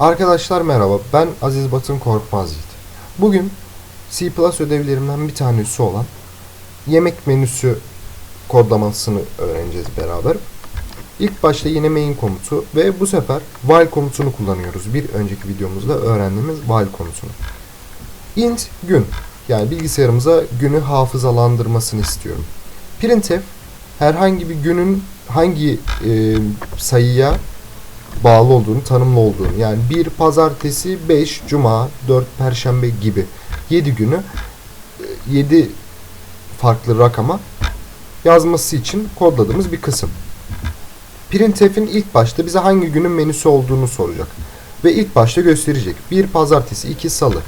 Arkadaşlar merhaba, ben Aziz Batın Korkmaz Yiğit. Bugün C ödevlerimden bir tanesi olan yemek menüsü kodlamasını öğreneceğiz beraber. İlk başta yine main komutu ve bu sefer while komutunu kullanıyoruz. Bir önceki videomuzda öğrendiğimiz while komutunu. int gün yani bilgisayarımıza günü hafızalandırmasını istiyorum. printf herhangi bir günün hangi e, sayıya bağlı olduğunu, tanımlı olduğunu. Yani bir pazartesi, 5 cuma, 4 perşembe gibi 7 günü 7 farklı rakama yazması için kodladığımız bir kısım. Printf'in ilk başta bize hangi günün menüsü olduğunu soracak. Ve ilk başta gösterecek. Bir pazartesi, iki salı.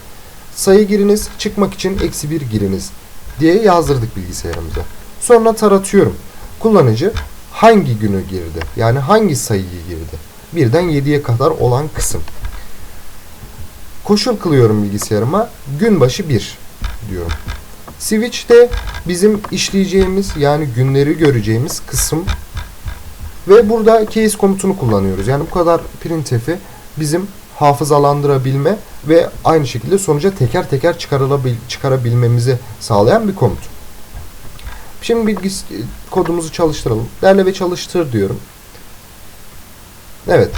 Sayı giriniz, çıkmak için eksi bir giriniz diye yazdırdık bilgisayarımıza. Sonra taratıyorum. Kullanıcı hangi günü girdi? Yani hangi sayıyı girdi? Birden 7'ye kadar olan kısım. Koşul kılıyorum bilgisayarıma. Gün başı 1 diyorum. Switch de bizim işleyeceğimiz yani günleri göreceğimiz kısım ve burada case komutunu kullanıyoruz. Yani bu kadar printf'i bizim hafızalandırabilme ve aynı şekilde sonuca teker teker çıkarılabil çıkarabilmemizi sağlayan bir komut. Şimdi bilgis kodumuzu çalıştıralım. Derle ve çalıştır diyorum. Evet.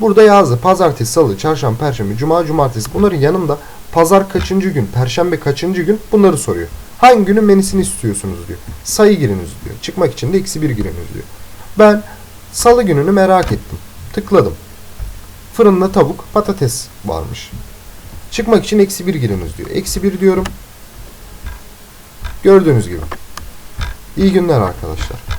Burada yazdı. Pazartesi, salı, çarşamba, perşembe, cuma, cumartesi. Bunların yanında pazar kaçıncı gün, perşembe kaçıncı gün bunları soruyor. Hangi günün menüsünü istiyorsunuz diyor. Sayı giriniz diyor. Çıkmak için de eksi bir giriniz diyor. Ben salı gününü merak ettim. Tıkladım. Fırında tavuk, patates varmış. Çıkmak için eksi bir giriniz diyor. Eksi bir diyorum. Gördüğünüz gibi. İyi günler arkadaşlar.